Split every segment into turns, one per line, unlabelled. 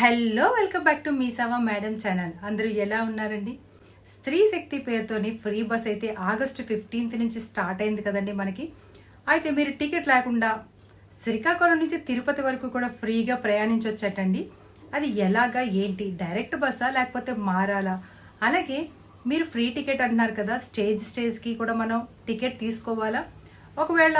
Hello welcome back to మీ సవా madam channel. అందరూ ఎలా ఉన్నారండి? స్త్రీ శక్తి పేరుతోని ఫ్రీ బస్ అయితే ఆగస్టు ఫిఫ్టీన్త్ నుంచి స్టార్ట్ అయింది కదండి మనకి. అయితే మీరు టికెట్ లేకుండా శ్రీకాకుళం నుంచి తిరుపతి వరకు కూడా ఫ్రీగా ప్రయాణించొచ్చటండి. అది ఎలాగా ఏంటి? డైరెక్ట్ బస్సా లేకపోతే మారాలా? అలాగే మీరు ఫ్రీ టికెట్ అంటున్నారు కదా స్టేజ్ స్టేజ్కి కూడా మనం టికెట్ తీసుకోవాలా? ఒకవేళ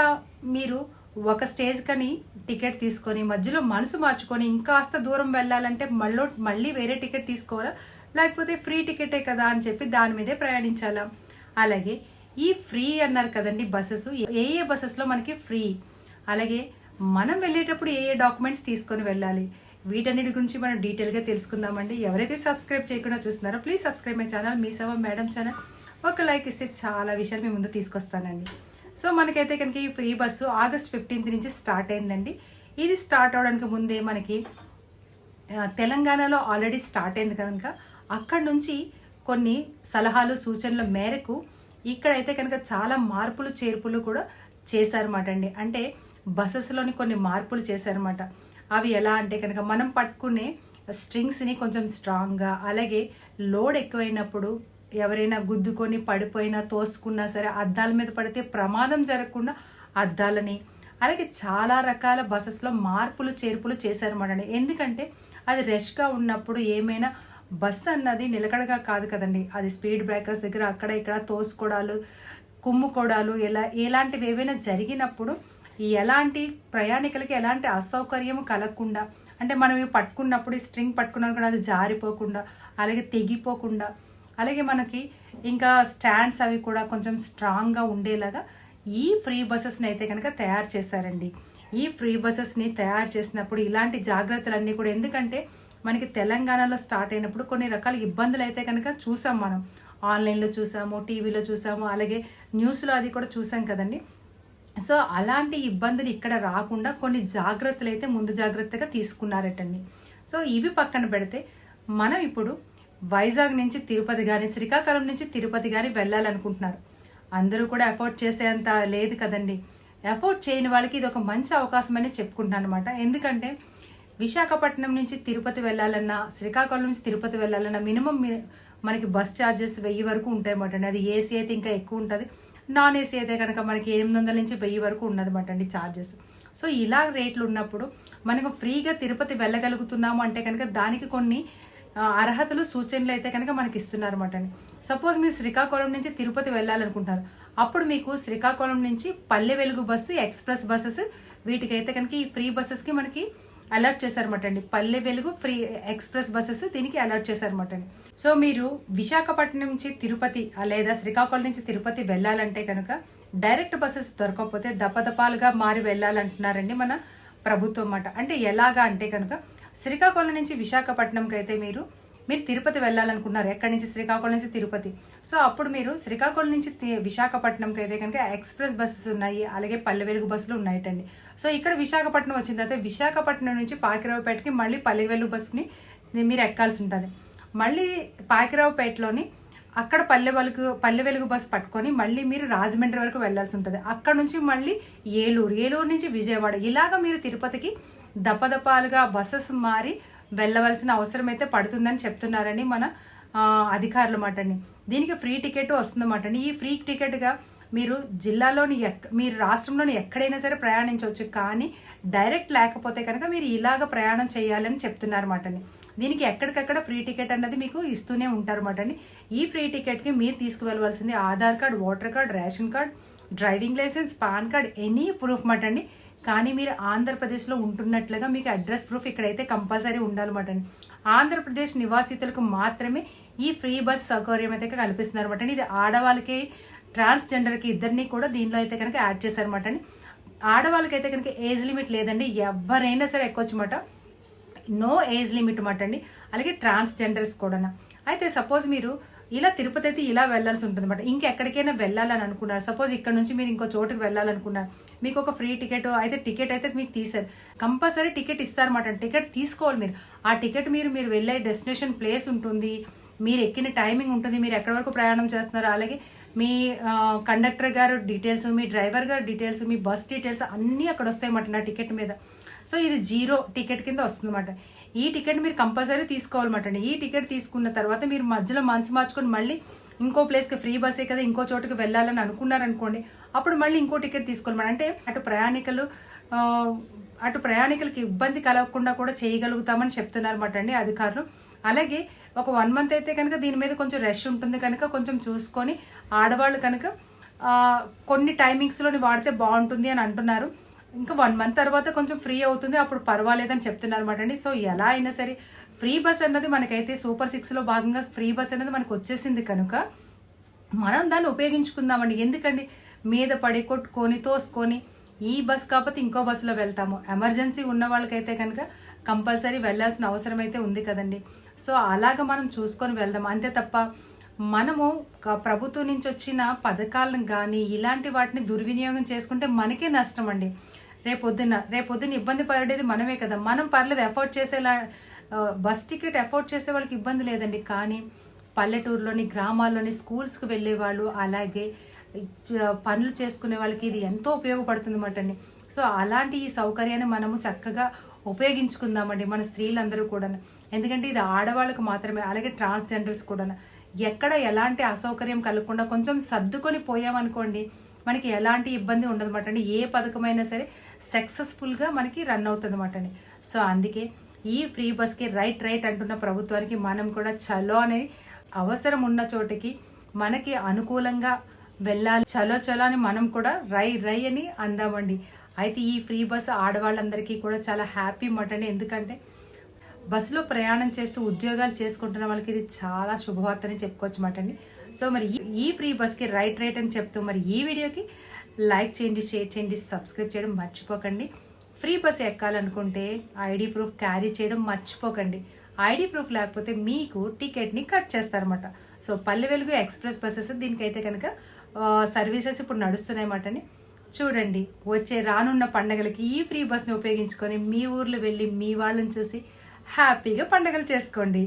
మీరు ఒక స్టేజ్ కని టికెట్ తీసుకొని మధ్యలో మనసు మార్చుకొని ఇంకాస్త దూరం వెళ్ళాలంటే మళ్ళీ మళ్ళీ వేరే టికెట్ తీసుకోవాలా? లేకపోతే ఫ్రీ టికెటే కదా అని చెప్పి దాని మీదే ప్రయాణించాలా? అలాగే ఈ ఫ్రీ అన్నారు కదండి బస్సెస్. ఏ ఏ బస్సెస్లో మనకి ఫ్రీ? అలాగే మనం వెళ్ళేటప్పుడు ఏ ఏ డాక్యుమెంట్స్ తీసుకొని వెళ్ళాలి? వీటన్నిటి గురించి మనం డీటెయిల్గా తెలుసుకుందామండి. ఎవరైతే సబ్స్క్రైబ్ చేయకుండా చూస్తున్నారో ప్లీజ్ సబ్స్క్రైబ్ మై ఛానల్. మీ సవ మేడం ఛానల్. ఒక లైక్ ఇస్తే చాలా విషయాలు మీ ముందు తీసుకొస్తానండి. సో మనకైతే కనుక ఈ ఫ్రీ బస్సు ఆగస్ట్ ఫిఫ్టీన్త్ నుంచి స్టార్ట్ అయిందండి. ఇది స్టార్ట్ అవడానికి ముందే మనకి తెలంగాణలో ఆల్రెడీ స్టార్ట్ అయింది కనుక అక్కడ నుంచి కొన్ని సలహాలు సూచనల మేరకు ఇక్కడైతే కనుక చాలా మార్పులు చేర్పులు కూడా చేశారన్నమాట అండి. అంటే బస్సెస్లోని కొన్ని మార్పులు చేశారన్నమాట. అవి ఎలా అంటే కనుక మనం పట్టుకునే స్ట్రింగ్స్ని కొంచెం స్ట్రాంగ్గా అలాగే లోడ్ ఎక్కువైనప్పుడు ఎవరైనా గుద్దుకొని పడిపోయినా తోసుకున్నా సరే అద్దాల మీద పడితే ప్రమాదం జరగకుండా అద్దాలని. అలాగే చాలా రకాల బస్సెస్లో మార్పులు చేర్పులు చేశారన్నమాట అండి. ఎందుకంటే అది రష్గా ఉన్నప్పుడు ఏమైనా బస్సు అన్నది నిలకడగా కాదు కదండి. అది స్పీడ్ బ్రేకర్స్ దగ్గర అక్కడ ఇక్కడ తోసుకోవడాలు కుమ్ముకోవడాలు ఎలా ఎలాంటివి ఏవైనా జరిగినప్పుడు ఎలాంటి ప్రయాణికులకి ఎలాంటి అసౌకర్యం కలగకుండా అంటే మనం ఇవి పట్టుకున్నప్పుడు స్ట్రింగ్ స్ట్రింగ్ పట్టుకున్నప్పుడు అది జారిపోకుండా అలాగే తెగిపోకుండా అలాగే మనకి ఇంకా స్టాండ్స్ అవి కూడా కొంచెం స్ట్రాంగ్గా ఉండేలాగా ఈ ఫ్రీ బస్సెస్ని అయితే కనుక తయారు చేశారండి. ఈ ఫ్రీ బస్సెస్ని తయారు చేసినప్పుడు ఇలాంటి జాగ్రత్తలన్నీ కూడా ఎందుకంటే మనకి తెలంగాణలో స్టార్ట్ అయినప్పుడు కొన్ని రకాల ఇబ్బందులు అయితే కనుక చూసాం మనం. ఆన్లైన్లో చూసాము టీవీలో చూసాము అలాగే న్యూస్లో అది కూడా చూసాం కదండి. సో అలాంటి ఇబ్బందులు ఇక్కడ రాకుండా కొన్ని జాగ్రత్తలు అయితే ముందు జాగ్రత్తగా తీసుకున్నారటండి. సో ఇవి పక్కన పెడితే మనం ఇప్పుడు వైజాగ్ నుంచి తిరుపతి కానీ శ్రీకాకుళం నుంచి తిరుపతి కానీ వెళ్ళాలనుకుంటున్నారు. అందరూ కూడా ఎఫోర్డ్ చేసేంత లేదు కదండి. ఎఫోర్డ్ చేయని వాళ్ళకి ఇది ఒక మంచి అవకాశం అని చెప్పుకుంటున్నాను అనమాట ఎందుకంటే విశాఖపట్నం నుంచి తిరుపతి వెళ్ళాలన్నా శ్రీకాకుళం నుంచి తిరుపతి వెళ్ళాలన్నా మినిమం మనకి బస్ ఛార్జెస్ వెయ్యి వరకు ఉంటాయన్నమాట అండి. అది ఏసీ అయితే ఇంకా ఎక్కువ ఉంటుంది. నాన్ ఏసీ అయితే కనుక మనకి ఎనిమిది వందల నుంచి వెయ్యి వరకు ఉన్నదన్నమాట అండి ఛార్జెస్ సో ఇలా రేట్లు ఉన్నప్పుడు మనకు ఫ్రీగా తిరుపతి వెళ్ళగలుగుతున్నాము అంటే కనుక దానికి కొన్ని అర్హతలు సూచనలు అయితే కనుక మనకి ఇస్తున్నారు అనమాట అండి. సపోజ్ మీరు శ్రీకాకుళం నుంచి తిరుపతి వెళ్ళాలనుకుంటారు అప్పుడు మీకు శ్రీకాకుళం నుంచి Palle Velugu bus express buses వీటికైతే కనుక ఈ ఫ్రీ బస్సెస్కి మనకి అలర్ట్ చేశారన్నమాట అండి. Palle Velugu free express buses దీనికి అలర్ట్ చేశారన్నమాట అండి. సో మీరు విశాఖపట్నం నుంచి తిరుపతి లేదా శ్రీకాకుళం నుంచి తిరుపతి వెళ్ళాలంటే కనుక డైరెక్ట్ బస్సెస్ దొరకకపోతే దపదపాలుగా మారి వెళ్ళాలంటున్నారండి మన ప్రభుత్వం అన్నమాట. అంటే ఎలాగా అంటే కనుక శ్రీకాకుళం నుంచి విశాఖపట్నంకి అయితే మీరు మీరు తిరుపతి వెళ్ళాలనుకున్నారు ఎక్కడి నుంచి? శ్రీకాకుళం నుంచి తిరుపతి. సో అప్పుడు మీరు శ్రీకాకుళం నుంచి విశాఖపట్నంకి అయితే కనుక ఎక్స్ప్రెస్ బస్సెస్ ఉన్నాయి అలాగే పల్లెవెలుగు బస్సులు ఉన్నాయటండి. సో ఇక్కడ విశాఖపట్నం వచ్చిన తర్వాత విశాఖపట్నం నుంచి పాకిరావుపేటకి మళ్ళీ పల్లెవెలుగు బస్సుని మీరు ఎక్కాల్సి ఉంటుంది. మళ్ళీ పాకిరావుపేటలోని అక్కడ పల్లె వెలుగు పల్లె వెలుగు బస్ పట్టుకొని మళ్ళీ మీరు రాజమండ్రి వరకు వెళ్ళాల్సి ఉంటుంది. అక్కడ నుంచి మళ్ళీ ఏలూరు ఏలూరు నుంచి విజయవాడ. ఇలాగ మీరు తిరుపతికి దపదపాలుగా బస్సెస్ మారి వెళ్ళవలసిన అవసరం అయితే పడుతుందని చెప్తున్నారని మన అధికారులు మాట అండి దీనికి ఫ్రీ టికెట్ వస్తుందన్నమాట అండి. ఈ ఫ్రీ టికెట్గా మీరు జిల్లాలోని ఎక్ మీరు రాష్ట్రంలోని ఎక్కడైనా సరే ప్రయాణించవచ్చు కానీ డైరెక్ట్ లేకపోతే కనుక మీరు ఇలాగ ప్రయాణం చేయాలని చెప్తున్నారన్నమాట అండి దీనికి ఎక్కడికక్కడ ఫ్రీ టికెట్ అన్నది మీకు ఇస్తూనే ఉంటారు అండి ఈ ఫ్రీ టికెట్కి మీరు తీసుకువెళ్ళవలసింది Aadhaar card voter card ration card driving licence PAN card any proof మాట అండి కానీ మీరు ఆంధ్రప్రదేశ్లో ఉంటున్నట్లుగా మీకు అడ్రస్ ప్రూఫ్ ఇక్కడైతే కంపల్సరీ ఉండాలన్నమాట అండి ఆంధ్రప్రదేశ్ నివాసితులకు మాత్రమే ఈ ఫ్రీ బస్ సౌకర్యం అయితే కల్పిస్తున్నారు అనమాట ఇది ఆడవాళ్ళకి ట్రాన్స్జెండర్కి ఇద్దరిని కూడా దీనిలో అయితే కనుక యాడ్ చేశారన్నమాట అండి. ఆడవాళ్ళకి అయితే కనుక ఏజ్ లిమిట్ లేదండి. ఎవరైనా సరే ఎక్కొచ్చు నో ఏజ్ లిమిట్ అన్నమాట అండి. అలాగే ట్రాన్స్జెండర్స్ కూడా అయితే సపోజ్ మీరు ఇలా తిరుపతి అయితే ఇలా వెళ్ళాల్సి ఉంటుంది అనమాట ఇంకెక్కడికైనా వెళ్ళాలని అనుకున్నారు. సపోజ్ ఇక్కడ నుంచి మీరు ఇంకో చోటుకి వెళ్ళాలనుకున్నారు. మీకు ఒక ఫ్రీ టికెట్ అయితే టికెట్ అయితే మీకు తీసారు కంపల్సరీ టికెట్ ఇస్తారన్నమాట టికెట్ తీసుకోవాలి మీరు. ఆ టికెట్ మీరు మీరు వెళ్ళే డెస్టినేషన్ ప్లేస్ ఉంటుంది. మీరు ఎక్కిన టైమింగ్ ఉంటుంది. మీరు ఎక్కడి వరకు ప్రయాణం చేస్తున్నారు అలాగే మీ కండక్టర్ గారు డీటెయిల్స్ మీ డ్రైవర్ గారు డీటెయిల్స్ మీ బస్ డీటెయిల్స్ అన్నీ అక్కడ వస్తాయన్నమాట నా టికెట్ మీద. సో ఇది జీరో టికెట్ కింద వస్తుందన్నమాట. ఈ టికెట్ మీరు కంపల్సరీ తీసుకోవాలన్నమాట అండి. ఈ టికెట్ తీసుకున్న తర్వాత మీరు మధ్యలో మనసు మార్చుకొని మళ్ళీ ఇంకో ప్లేస్కి ఫ్రీ బస్సే కదా ఇంకో చోటుకి వెళ్ళాలని అనుకున్నారనుకోండి అప్పుడు మళ్ళీ ఇంకో టికెట్ తీసుకోవాలి అంటే అటు ప్రయాణికులు అటు ప్రయాణికులకి ఇబ్బంది కలగకుండా కూడా చేయగలుగుతామని చెప్తున్నారు అనమాట అండి అధికారులు. అలాగే ఒక వన్ మంత్ అయితే కనుక దీని మీద కొంచెం రష్ ఉంటుంది కనుక కొంచెం చూసుకొని ఆడవాళ్ళు కనుక కొన్ని టైమింగ్స్లోని వాడితే బాగుంటుంది అని అంటున్నారు. ఇంకా వన్ మంత్ తర్వాత కొంచెం ఫ్రీ అవుతుంది అప్పుడు పర్వాలేదని చెప్తున్నారు అనమాట అండి. సో ఎలా అయినా సరే ఫ్రీ బస్ అన్నది మనకైతే సూపర్ సిక్స్లో భాగంగా ఫ్రీ బస్ అనేది మనకు వచ్చేసింది కనుక మనం దాన్ని ఉపయోగించుకుందామండి. ఎందుకండి? మీద పడి కొట్టుకొని తోసుకొని ఈ బస్ కాకపోతే ఇంకో బస్సులో వెళ్తాము. ఎమర్జెన్సీ ఉన్న వాళ్ళకైతే కనుక కంపల్సరీ వెళ్ళాల్సిన అవసరం అయితే ఉంది కదండి. సో అలాగ మనం చూసుకొని వెళ్దాం. అంతే తప్ప మనము ప్రభుత్వం నుంచి వచ్చిన పథకాలను కానీ ఇలాంటి వాటిని దుర్వినియోగం చేసుకుంటే మనకే నష్టం అండి. రేపొద్దున రేపొద్దున ఇబ్బంది పడేది మనమే కదా. మనం పర్లేదు ఎఫోర్డ్ చేసేలా బస్ టికెట్ ఎఫోర్డ్ చేసే వాళ్ళకి ఇబ్బంది లేదండి. కానీ పల్లెటూరులోని గ్రామాల్లోని స్కూల్స్కి వెళ్ళే వాళ్ళు అలాగే పనులు చేసుకునే వాళ్ళకి ఇది ఎంతో ఉపయోగపడుతుంది అన్నమాట అండి సో అలాంటి ఈ సౌకర్యాన్ని మనము చక్కగా ఉపయోగించుకుందామండి మన స్త్రీలందరూ కూడా ఎందుకంటే ఇది ఆడవాళ్ళకు మాత్రమే అలాగే ట్రాన్స్జెండర్స్ కూడా ఎక్కడ ఎలాంటి అసౌకర్యం కలగకుండా కొంచెం సర్దుకొని పోయామనుకోండి మనకి ఎలాంటి ఇబ్బంది ఉండదు అండి ఏ పథకమైనా సరే సక్సెస్ఫుల్గా మనకి రన్ అవుతుంది అనమాట అండి సో అందుకే ఈ ఫ్రీ బస్కి రైట్ రైట్ అంటున్న ప్రభుత్వానికి మనం కూడా చలో అనేది అవసరం ఉన్న చోటికి మనకి అనుకూలంగా వెళ్ళాలి. చలో చలో అని మనం కూడా రై రై అని అందామండి. అయితే ఈ ఫ్రీ బస్సు ఆడవాళ్ళందరికీ కూడా చాలా హ్యాపీ మాట ఎందుకంటే బస్సులో ప్రయాణం చేస్తూ ఉద్యోగాలు చేసుకుంటున్న వాళ్ళకి ఇది చాలా శుభవార్తని చెప్పుకోవచ్చు మాట అండి సో మరి ఈ- ఈ ఫ్రీ బస్కి రైట్ రైట్ అని చెప్తూ మరి ఈ వీడియోకి లైక్ చేయండి షేర్ చేయండి సబ్స్క్రైబ్ చేయడం మర్చిపోకండి. ఫ్రీ బస్ ఎక్కాలనుకుంటే ఐడి ప్రూఫ్ క్యారీ చేయడం మర్చిపోకండి. ఐడి ప్రూఫ్ లేకపోతే మీకు టికెట్ని కట్ చేస్తారన్నమాట. So Palle Velugu express buses దీనికైతే కనుక సర్వీసెస్ ఇప్పుడు నడుస్తున్నాయి అన్నమాట చూడండి వచ్చే రానున్న పండగలకి ఈ ఫ్రీ బస్ని ఉపయోగించుకొని మీ ఊర్లో వెళ్ళి మీ వాళ్ళని చూసి హ్యాపీగా పండగలు చేసుకోండి.